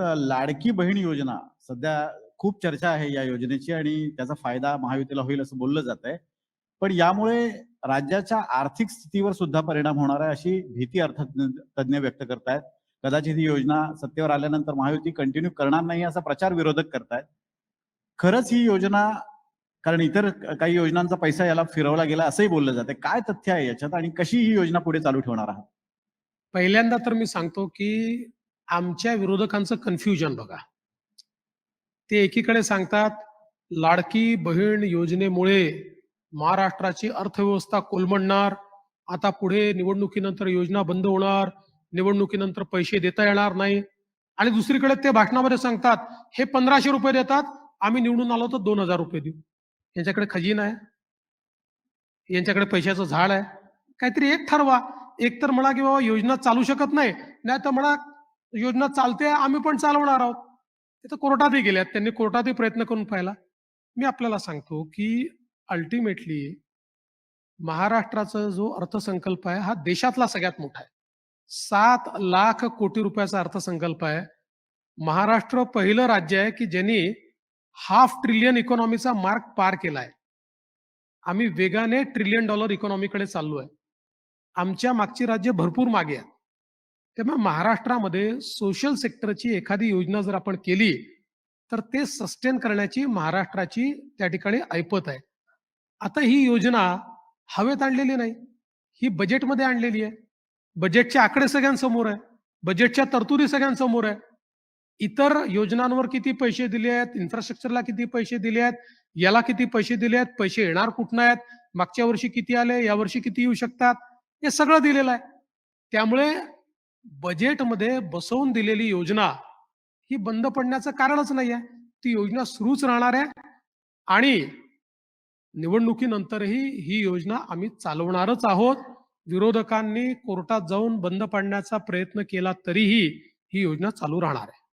लाडकी बहीण योजना. सध्या खूप चर्चा आहे या योजनेची आणि त्याचा फायदा महायुतीला होईल असं बोललं जात आहे पण यामुळे राज्याच्या आर्थिक स्थितीवर सुद्धा परिणाम होणार आहे अशी भीती अर्थतज्ञ तज्ञ व्यक्त करतायत. कदाचित ही योजना सत्तेवर आल्यानंतर महायुती कंटिन्यू करणार नाही असा प्रचार विरोधक करतायत. खरंच ही योजना कारण इतर काही योजनांचा पैसा याला फिरवला गेला असंही बोललं जाते काय तथ्य आहे याच्यात आणि कशी ही योजना पुढे चालू ठेवणार आहात? पहिल्यांदा तर मी सांगतो की आमच्या विरोधकांचं कन्फ्युजन बघा. ते एकीकडे सांगतात लाडकी बहीण योजनेमुळे महाराष्ट्राची अर्थव्यवस्था कोलमडणार आता पुढे निवडणुकीनंतर योजना बंद होणार निवडणुकीनंतर पैसे देता येणार नाही. आणि दुसरीकडे ते भाषणामध्ये सांगतात हे पंधराशे रुपये देतात आम्ही निवडून आलो तर दोन हजार रुपये देऊ. यांच्याकडे खजिना आहे. यांच्याकडे पैशाचं झाड आहे. काहीतरी एक ठरवा. एक तर म्हणा की बाबा योजना चालू शकत नाही नाही तर म्हणा योजना चालते आम्ही पण चालवणार आहोत. ते तर कोर्टातही गेल्यात त्यांनी कोर्टातही प्रयत्न करून पाहिला. मी आपल्याला सांगतो की अल्टिमेटली महाराष्ट्राचा जो अर्थसंकल्प आहे हा देशातला सगळ्यात मोठा आहे. सात लाख कोटी रुपयाचा अर्थसंकल्प आहे. महाराष्ट्र पहिलं राज्य आहे की ज्यांनी हाफ ट्रिलियन इकॉनॉमीचा मार्क पार केला आहे. आम्ही वेगाने ट्रिलियन डॉलर इकॉनॉमीकडे चाललो आहे आमच्या मागची राज्य भरपूर मागे आहेत त्यामुळे महाराष्ट्रामध्ये सोशल सेक्टरची एखादी योजना जर आपण केली तर ते सस्टेन करण्याची महाराष्ट्राची त्या ठिकाणी ऐपत आहे. आता ही योजना हवेत आणलेली नाही. ही बजेटमध्ये आणलेली आहे. बजेटचे आकडे सगळ्यांसमोर आहे. बजेटच्या तरतुदी सगळ्यांसमोर आहे. इतर योजनांवर किती पैसे दिले आहेत? इन्फ्रास्ट्रक्चरला किती पैसे दिले आहेत? याला किती पैसे दिले आहेत? पैसे येणार कुठनं आहेत? मागच्या वर्षी किती आले? या वर्षी किती येऊ शकतात? हे सगळं दिलेलं आहे. त्यामुळे बजेटमध्ये बसवून दिलेली योजना ही बंद पडण्याचं कारणच नाही आहे ती योजना सुरूच राहणार आहे आणि निवडणुकीनंतरही ही योजना आम्ही चालवणारच आहोत. विरोधकांनी कोर्टात जाऊन बंद पाडण्याचा प्रयत्न केला तरीही ही योजना चालू राहणार आहे.